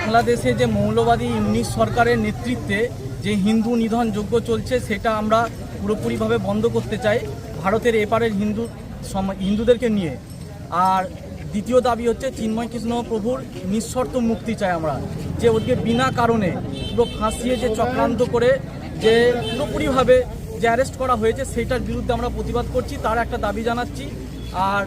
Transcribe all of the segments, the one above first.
বাংলাদেশে যে মৌলবাদী ইউনিশ সরকারের নেতৃত্বে যে হিন্দু নিধন যোগ্য চলছে, সেটা আমরা পুরোপুরিভাবে বন্ধ করতে চাই ভারতের এপারের হিন্দু হিন্দুদেরকে নিয়ে। আর দ্বিতীয় দাবি হচ্ছে চিন্ময় কৃষ্ণ প্রভুর নিঃশর্ত মুক্তি চাই আমরা, যে ওদেরকে বিনা কারণে পুরো ফাঁসিয়ে যে চক্রান্ত করে যে পুরোপুরিভাবে যে অ্যারেস্ট করা হয়েছে সেটার বিরুদ্ধে আমরা প্রতিবাদ করছি, তার একটা দাবি জানাচ্ছি। আর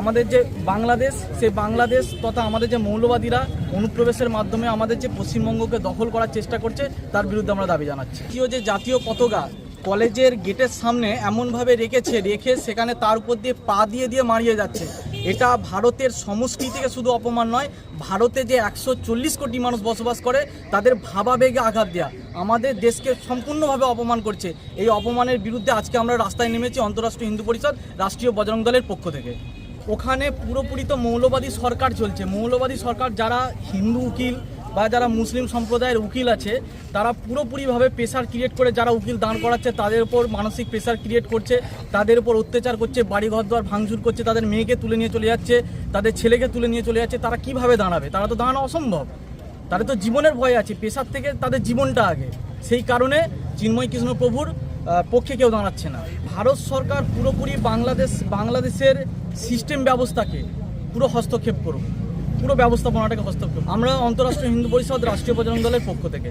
আমাদের যে বাংলাদেশ, সে বাংলাদেশ তথা আমাদের যে মৌলবাদীরা অনুপ্রবেশের মাধ্যমে আমাদের যে পশ্চিমবঙ্গকে দখল করার চেষ্টা করছে, তার বিরুদ্ধে আমরা দাবি জানাচ্ছি। দ্বিতীয় যে জাতীয় পতাকা, কলেজের গেটের সামনে এমনভাবে রেখেছে, রেখে সেখানে তার উপর দিয়ে পা দিয়ে দিয়ে মারিয়ে যাচ্ছে। এটা ভারতের সংস্কৃতিকে শুধু অপমান নয়, ভারতে যে একশো চল্লিশ কোটি মানুষ বসবাস করে, তাদের ভাবাবেগে আঘাত দেয়া। আমাদের দেশকে সম্পূর্ণভাবে অপমান করছে। এই অপমানের বিরুদ্ধে আজকে আমরা রাস্তায় নেমেছি অন্তরাষ্ট্রীয় হিন্দু পরিষদ, রাষ্ট্রীয় বজরং দলের পক্ষ থেকে। ওখানে পুরোপুরি তো মৌলবাদী সরকার চলছে। মৌলবাদী সরকার যারা হিন্দু উকিল বা যারা মুসলিম সম্প্রদায়ের উকিল আছে, তারা পুরোপুরিভাবে প্রেশার ক্রিয়েট করে যারা উকিল দাঁড় করাচ্ছে, তাদের উপর মানসিক প্রেশার ক্রিয়েট করছে, তাদের উপর অত্যাচার করছে বাড়ি দ্বার ভাঙচুর করছে, তাদের মেয়েকে তুলে নিয়ে চলে যাচ্ছে, তাদের ছেলেকে তুলে নিয়ে চলে যাচ্ছে, তারা কীভাবে দাঁড়াবে? তারা তো দাঁড়ানো অসম্ভব। তাদের তো জীবনের ভয় আছে পেশার থেকে তাদের জীবনটা আগে। সেই কারণে চিন্ময় কৃষ্ণ প্রভুর পক্ষে কেউ দাঁড়াচ্ছে না। ভারত সরকার পুরোপুরি বাংলাদেশ, বাংলাদেশের সিস্টেম ব্যবস্থাকে পুরো হস্তক্ষেপ করুক। পুরো ব্যবস্থাপনাটাকে হস্তক্ষেপ আমরা অন্তরাষ্ট্রীয় হিন্দু পরিষদ রাষ্ট্রীয় বজরং দলের পক্ষ থেকে।